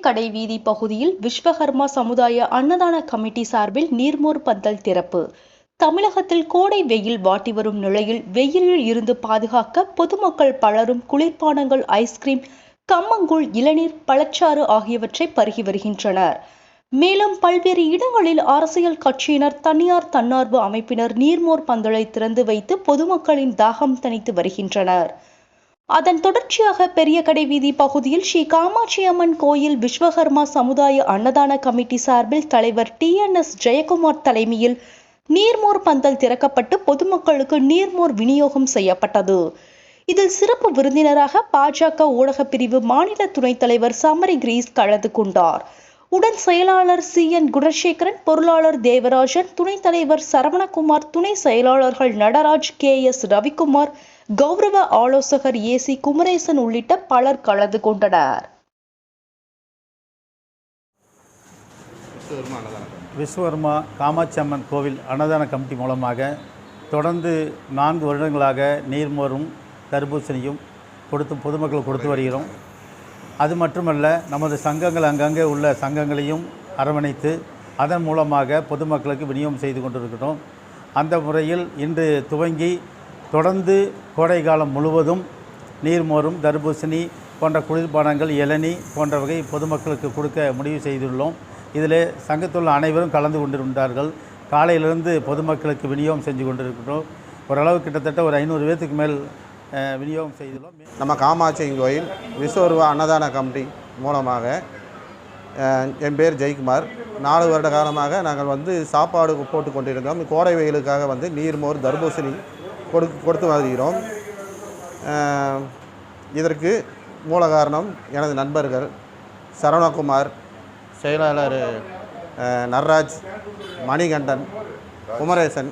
கடைவீதி பகுதியில் விஸ்வகர்மா சமுதாய அன்னதான கமிட்டி சார்பில் நீர்மோர் பந்தல் திறப்பு. தமிழகத்தில் கோடை வெயில் வாட்டி வரும் நிலையில் வெயிலில் இருந்து பாதுகாக்க பொதுமக்கள் பலரும் குளிர்பானங்கள் ஐஸ்கிரீம் கம்மங்கூழ் இளநீர் பழச்சாறு ஆகியவற்றை பருகி வருகின்றனர். மேலும் பல்வேறு இடங்களில் அரசியல் கட்சியினர் தனியார் தன்னார்வ அமைப்பினர் நீர்மோர் பந்தலை திறந்து வைத்து பொதுமக்களின் தாகம் தணித்து வருகின்றனர். அதன் தொடர்ச்சியாக பெரிய கடை வீதி பகுதியில் ஸ்ரீ காமாட்சி அம்மன் கோயில் விஸ்வகர்மா சமுதாய அன்னதான கமிட்டி சார்பில் தலைவர் டி என் எஸ் ஜெயக்குமார் தலைமையில் நீர்மோர் பந்தல் திறக்கப்பட்டு பொதுமக்களுக்கு நீர்மோர் விநியோகம் செய்யப்பட்டது. இதில் சிறப்பு விருந்தினராக பாஜக ஊடக பிரிவு மாநில துணைத் தலைவர் சமரி கிரீஸ் கலந்து கொண்டார். உடன் செயலாளர் சி. என். குணசேகரன் பொருளாளர் தேவராஜன் துணைத் தலைவர் சரவணகுமார் துணை செயலாளர்கள் நடராஜ் கே. எஸ். ரவிக்குமார் கௌரவ ஆலோசகர் ஏ. சி. குமரேசன் உள்ளிட்ட பலர் கலந்து கொண்டனர். விஸ்வகர்மா காமாட்சி அம்மன் கோவில் அன்னதான கமிட்டி மூலமாக தொடர்ந்து நான்கு வருடங்களாக நீர்மோரும் தர்பூசணியும் கொடுத்து பொதுமக்கள் கொடுத்து வருகிறோம். அது மட்டுமல்ல நமது சங்கங்கள் அங்கங்கே உள்ள சங்கங்களையும் அரவணைத்து அதன் மூலமாக பொதுமக்களுக்கு விநியோகம் செய்து கொண்டிருக்கிறோம். அந்த முறையில் இன்று துவங்கி தொடர்ந்து கோடை காலம் முழுவதும் நீர்மோரும் தர்பூசணி போன்ற குளிர்பானங்கள் இளநி போன்ற வகை பொதுமக்களுக்கு கொடுக்க முடிவு செய்துள்ளோம். இதில் சங்கத்துள்ள அனைவரும் கலந்து கொண்டிருந்தார்கள். காலையிலிருந்து பொதுமக்களுக்கு விநியோகம் செஞ்சு கொண்டிருக்கிறோம். ஓரளவு கிட்டத்தட்ட ஒரு ஐநூறு பேர்த்துக்கு மேல் விநியோகம் செய்துள்ளோம். நம்ம காமாட்சி கோயில் விஸ்வரூபா அன்னதான கமிட்டி மூலமாக என் பேர் ஜெயக்குமார். நாலு வருட காலமாக நாங்கள் வந்து சாப்பாடு போட்டு கொண்டிருந்தோம். கோடை வெயிலுக்காக வந்து நீர்மோர் தர்பூசணி கொடு கொடுத்து வருகிறோம். இதற்கு மூல காரணம் எனது நண்பர்கள் சரவணகுமார் செயலாளர் நர்ராஜ் மணிகண்டன் குமரேசன்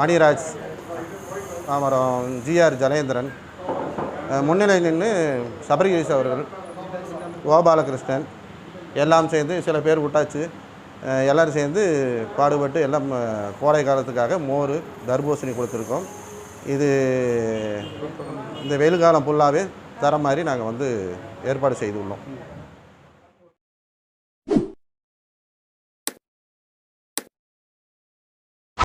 மணிராஜ் அப்புறம் ஜிஆர் ஜனேந்திரன் முன்னிலை நின்று சபரிகிரிஸ் அவர்கள் கோபாலகிருஷ்ணன் எல்லாம் சேர்ந்து சில பேர் விட்டாச்சு. எல்லோரும் சேர்ந்து பாடுபட்டு எல்லாம் கோடை காலத்துக்காக மோர் தர்பூசணி கொடுத்துருக்கோம். இது இந்த வெயில் காலம் ஃபுல்லாகவே தர மாதிரி நாங்கள் வந்து ஏற்பாடு செய்துள்ளோம்.